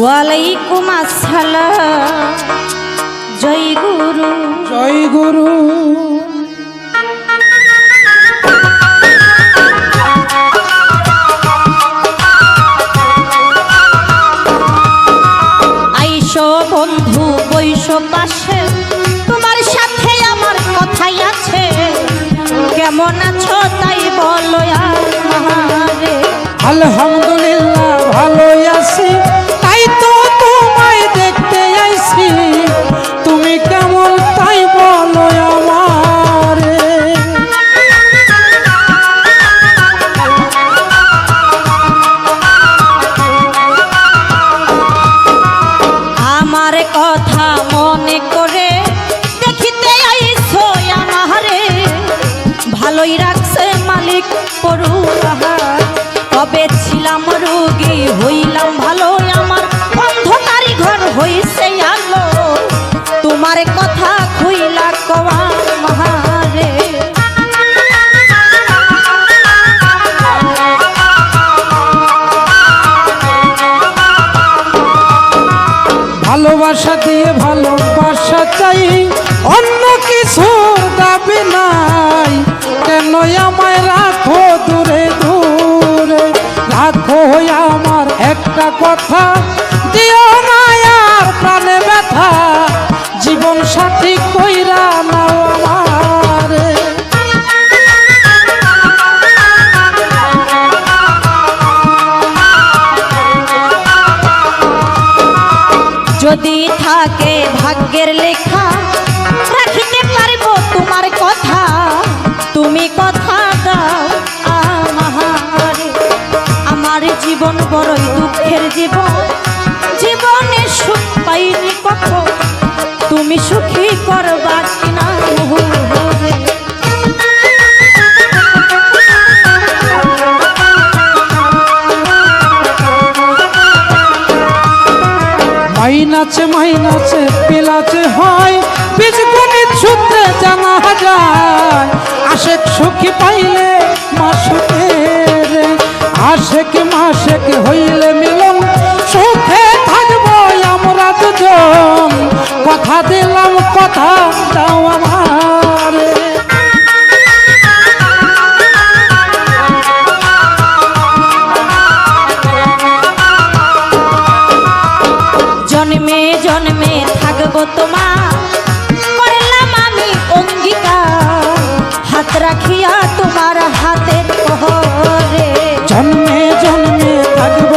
ওয়ালাইকুম আসসালাম। জয় গুরু। জয় গুরু। আইসো বন্ধু বৈশ পাশে। তোমার সাথে আমার কথাই আছে। কেমন আছো তাই বলো আমারে। আলহামদুলিল্লাহ ভালোই রাখছে মালিক পড়ু তবে ছিলাম রোগী, হইলাম ভালো আমার। অন্ধকারী ঘর হইছে আলো। তোমার কথা খুইলা কওয়া মাহারে। ভালোবাসা দিয়ে ভালোবাসা চাই, অন্য কিছুর দাবি কথা দিও মায়ার প্রাণে ব্যথা জীবন সাথী কইরা নাও আমার। যদি থাকে ভাগ্যের লেখা জীবন, জীবনে সুখ পাইনি কখন। তুমি সুখী করবা কিনা মাইনাচে মাইনাচে পিলাচে হয় বীজ গণিত সূত্রে জানা যায়। জন্মে জন্মে থাকব তোমা করলাম আমি অঙ্গিকা হাত রাখিয়া তোমার হাতে জন্মে জন্মে থাকব